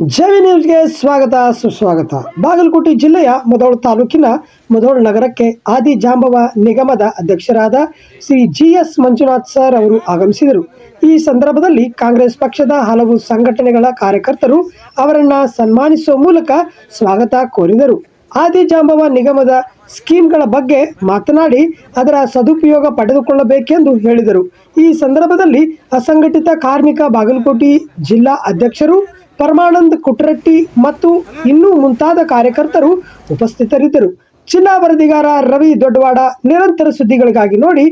ಜವಿ ನ್ಯೂಸ್ಗೆ ಸ್ವಾಗತ, ಸುಸ್ವಾಗತ. ಬಾಗಲಕೋಟೆ ಜಿಲ್ಲೆಯ ಮುಧೋಳ ತಾಲೂಕಿನ ಮುಧೋಳ ನಗರಕ್ಕೆ ಆದಿ ಜಾಂಬವ ನಿಗಮದ ಅಧ್ಯಕ್ಷರಾದ Shri G S Manjunath sir ಅವರು ಆಗಮಿಸಿದರು. ಈ ಸಂದರ್ಭದಲ್ಲಿ ಕಾಂಗ್ರೆಸ್ ಪಕ್ಷದ ಹಲವು ಸಂಘಟನೆಗಳ ಕಾರ್ಯಕರ್ತರು ಅವರನ್ನು ಸನ್ಮಾನಿಸುವ ಮೂಲಕ ಸ್ವಾಗತ ಕೋರಿದರು. ಆದಿ ಜಾಂಬವ ನಿಗಮದ ಸ್ಕೀಮ್ಗಳ ಬಗ್ಗೆ ಮಾತನಾಡಿ ಅದರ ಸದುಪಯೋಗ ಪಡೆದುಕೊಳ್ಳಬೇಕೆಂದು ಹೇಳಿದರು. ಈ ಸಂದರ್ಭದಲ್ಲಿ ಅಸಂಘಟಿತ ಕಾರ್ಮಿಕ ಬಾಗಲಕೋಟೆ ಜಿಲ್ಲಾ ಅಧ್ಯಕ್ಷರು ಪರಮಾನಂದ್ ಕುಟ್ರಟ್ಟಿ ಮತ್ತು ಇನ್ನೂ ಮುಂತಾದ ಕಾರ್ಯಕರ್ತರು ಉಪಸ್ಥಿತರಿದ್ದರು. ಜಿಲ್ಲಾ ವರದಿಗಾರ ರವಿ ದೊಡ್ಡವಾಡ ನಿರಂತರ ಸುದ್ದಿಗಳಿಗಾಗಿ ನೋಡಿ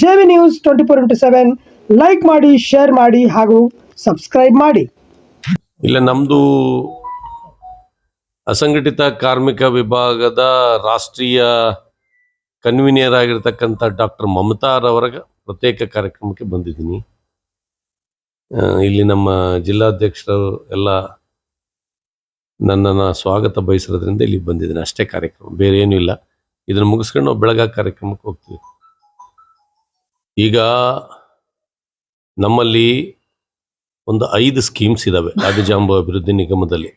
JV news twenty four into seven. Like ಮಾಡಿ, ಶೇರ್ ಮಾಡಿ ಹಾಗೂ ಸಬ್ಸ್ಕ್ರೈಬ್ ಮಾಡಿ. ಇಲ್ಲ ನಮ್ಮದು ಅಸಂಘಟಿತ ಕಾರ್ಮಿಕ ವಿಭಾಗದ ರಾಷ್ಟ್ರೀಯ ಕನ್ವೀನಿಯರ್ ಆಗಿರ್ತಕ್ಕಂಥ ಡಾಕ್ಟರ್ ಮಮತಾರವರ ಪ್ರತ್ಯೇಕ ಕಾರ್ಯಕ್ರಮಕ್ಕೆ ಬಂದಿದ್ದೀನಿ. ಇಲ್ಲಿ ನಮ್ಮ ಜಿಲ್ಲಾಧ್ಯಕ್ಷರು ಎಲ್ಲ ನನ್ನನ್ನು ಸ್ವಾಗತ ಬಯಸಿರೋದ್ರಿಂದ ಇಲ್ಲಿ ಬಂದಿದ್ದೀನಿ. ಅಷ್ಟೇ ಕಾರ್ಯಕ್ರಮ, ಬೇರೆ ಏನೂ ಇಲ್ಲ. ಇದನ್ನು ಮುಗಿಸ್ಕೊಂಡು ನಾವು ಕಾರ್ಯಕ್ರಮಕ್ಕೆ ಹೋಗ್ತೀವಿ. ಈಗ ನಮ್ಮಲ್ಲಿ ಒಂದು ಐದು ಸ್ಕೀಮ್ಸ್ ಇದ್ದಾವೆ ಆದಿಜಾಂಬ ಅಭಿವೃದ್ಧಿ ನಿಗಮದಲ್ಲಿ.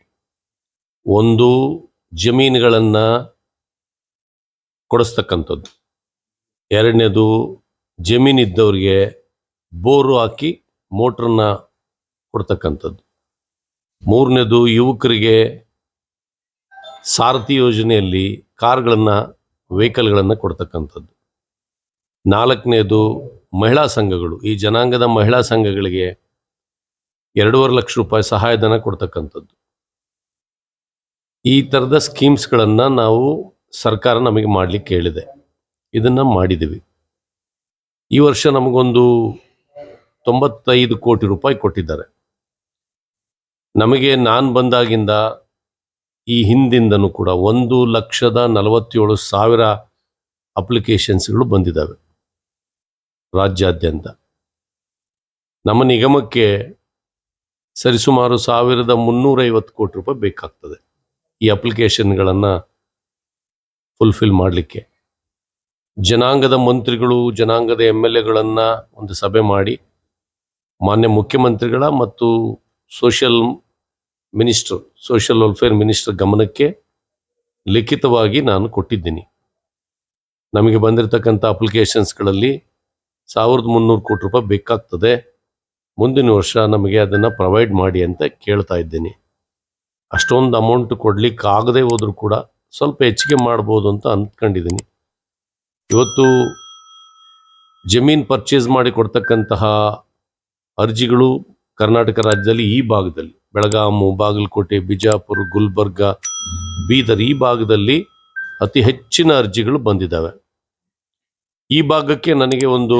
ಒಂದು ಜಮೀನುಗಳನ್ನು ಕೊಡಿಸ್ತಕ್ಕಂಥದ್ದು. ಎರಡನೇದು ಜಮೀನಿದ್ದವ್ರಿಗೆ ಬೋರು ಹಾಕಿ ಮೋಟ್ರನ್ನ ಕೊಡ್ತಕ್ಕಂಥದ್ದು. ಮೂರನೇದು, ಯುವಕರಿಗೆ ಸಾರಥಿ ಯೋಜನೆಯಲ್ಲಿ ಕಾರ್ಗಳನ್ನು, ವೆಹಿಕಲ್ಗಳನ್ನು ಕೊಡ್ತಕ್ಕಂಥದ್ದು. ನಾಲ್ಕನೇದು, ಮಹಿಳಾ ಸಂಘಗಳು. ಈ ಜನಾಂಗದ ಮಹಿಳಾ ಸಂಘಗಳಿಗೆ ಎರಡೂವರೆ ಲಕ್ಷ ರೂಪಾಯಿ ಸಹಾಯಧನ ಕೊಡ್ತಕ್ಕಂಥದ್ದು. ಈ ಥರದ ಸ್ಕೀಮ್ಸ್ಗಳನ್ನು ನಾವು ಸರ್ಕಾರ ನಮಗೆ ಮಾಡಲಿಕ್ಕೆ ಹೇಳಿದೆ. ಇದನ್ನು ಮಾಡಿದ್ದೀವಿ. ಈ ವರ್ಷ ನಮಗೊಂದು ತೊಂಬತ್ತೈದು ಕೋಟಿ ರೂಪಾಯಿ ಕೊಟ್ಟಿದ್ದಾರೆ. ನಮಗೆ ನಾನು ಬಂದಾಗಿಂದ ಈ ಹಿಂದಿಂದನೂ ಕೂಡ ಒಂದು ಲಕ್ಷದ ನಲವತ್ತೇಳು ಸಾವಿರ ಅಪ್ಲಿಕೇಶನ್ಸ್ಗಳು ಬಂದಿದ್ದಾವೆ ರಾಜ್ಯಾದ್ಯಂತ. ನಮ್ಮ ನಿಗಮಕ್ಕೆ ಸರಿಸುಮಾರು ಸಾವಿರದ ಮುನ್ನೂರೈವತ್ತು ಕೋಟಿ ರೂಪಾಯಿ ಬೇಕಾಗ್ತದೆ ಈ ಅಪ್ಲಿಕೇಶನ್ಗಳನ್ನು ಫುಲ್ಫಿಲ್ ಮಾಡಲಿಕ್ಕೆ. ಜನಾಂಗದ ಮಂತ್ರಿಗಳು, ಜನಾಂಗದ ಎಂ ಎಲ್ ಎಗಳನ್ನು ಒಂದು ಸಭೆ ಮಾಡಿ ಮಾನ್ಯ ಮುಖ್ಯಮಂತ್ರಿಗಳ ಮತ್ತು social minister social welfare minister ಗಮನಕ್ಕೆ ಲಿಖಿತವಾಗಿ ನಾನು ಕೊಟ್ಟಿದ್ದೀನಿ. ನಮಗೆ ಬಂದಿರತಕ್ಕಂಥ ಅಪ್ಲಿಕೇಶನ್ಸ್ಗಳಲ್ಲಿ ಸಾವಿರದ ಮುನ್ನೂರು ಕೋಟಿ ರೂಪಾಯಿ ಬೇಕಾಗ್ತದೆ. ಮುಂದಿನ ವರ್ಷ ನಮಗೆ ಅದನ್ನು ಪ್ರೊವೈಡ್ ಮಾಡಿ ಅಂತ ಕೇಳ್ತಾ ಇದ್ದೀನಿ. ಅಷ್ಟೊಂದು ಅಮೌಂಟ್ ಕೊಡಲಿಕ್ಕೆ ಆಗದೆ ಹೋದರೂ ಕೂಡ ಸ್ವಲ್ಪ ಹೆಚ್ಚಿಗೆ ಮಾಡ್ಬೋದು ಅಂತ ಅಂದ್ಕೊಂಡಿದ್ದೀನಿ. ಇವತ್ತು ಜಮೀನು ಪರ್ಚೇಸ್ ಮಾಡಿ ಕೊಡ್ತಕ್ಕಂತಹ ಅರ್ಜಿಗಳು ಕರ್ನಾಟಕ ರಾಜ್ಯದಲ್ಲಿ ಈ ಭಾಗದಲ್ಲಿ ಬೆಳಗಾವಿ ಬಾಗಲಕೋಟೆ, ಬಿಜಾಪುರ, ಗುಲ್ಬರ್ಗ, ಬೀದರ್ ಈ ಭಾಗದಲ್ಲಿ ಅತಿ ಹೆಚ್ಚಿನ ಅರ್ಜಿಗಳು ಬಂದಿದ್ದಾವೆ. ಈ ಭಾಗಕ್ಕೆ ನನಗೆ ಒಂದು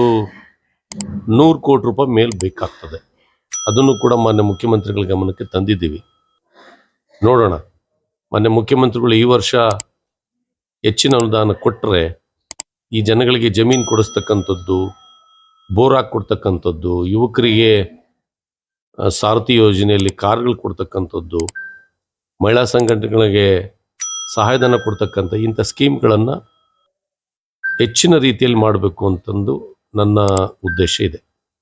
ನೂರು ಕೋಟಿ ರೂಪಾಯಿ ಮೇಲ್ ಬೇಕಾಗ್ತದೆ. ಅದನ್ನು ಕೂಡ ಮಾನ್ಯ ಮುಖ್ಯಮಂತ್ರಿಗಳ ಗಮನಕ್ಕೆ ತಂದಿದ್ದೀವಿ. ನೋಡೋಣ. ಮಾನ್ಯ ಮುಖ್ಯಮಂತ್ರಿಗಳು ಈ ವರ್ಷ ಹೆಚ್ಚಿನ ಅನುದಾನ ಕೊಟ್ಟರೆ ಈ ಜನಗಳಿಗೆ ಜಮೀನು ಕೊಡಿಸ್ತಕ್ಕಂಥದ್ದು ಬೋರ್ ಕೊಡ್ತಕ್ಕಂಥದ್ದು ಯುವಕರಿಗೆ ಸಾರಥಿ ಯೋಜನೆಯಲ್ಲಿ ಕಾರ್ಗಳು ಕೊಡ್ತಕ್ಕಂಥದ್ದು, ಮಹಿಳಾ ಸಂಘಟನೆಗಳಿಗೆ ಸಹಾಯಧನ ಕೊಡ್ತಕ್ಕಂಥ ಇಂಥ ಸ್ಕೀಮ್ಗಳನ್ನು ಹೆಚ್ಚಿನ ರೀತಿಯಲ್ಲಿ ಮಾಡಬೇಕು ಅಂತಂದು ನನ್ನ ಉದ್ದೇಶ ಇದೆ.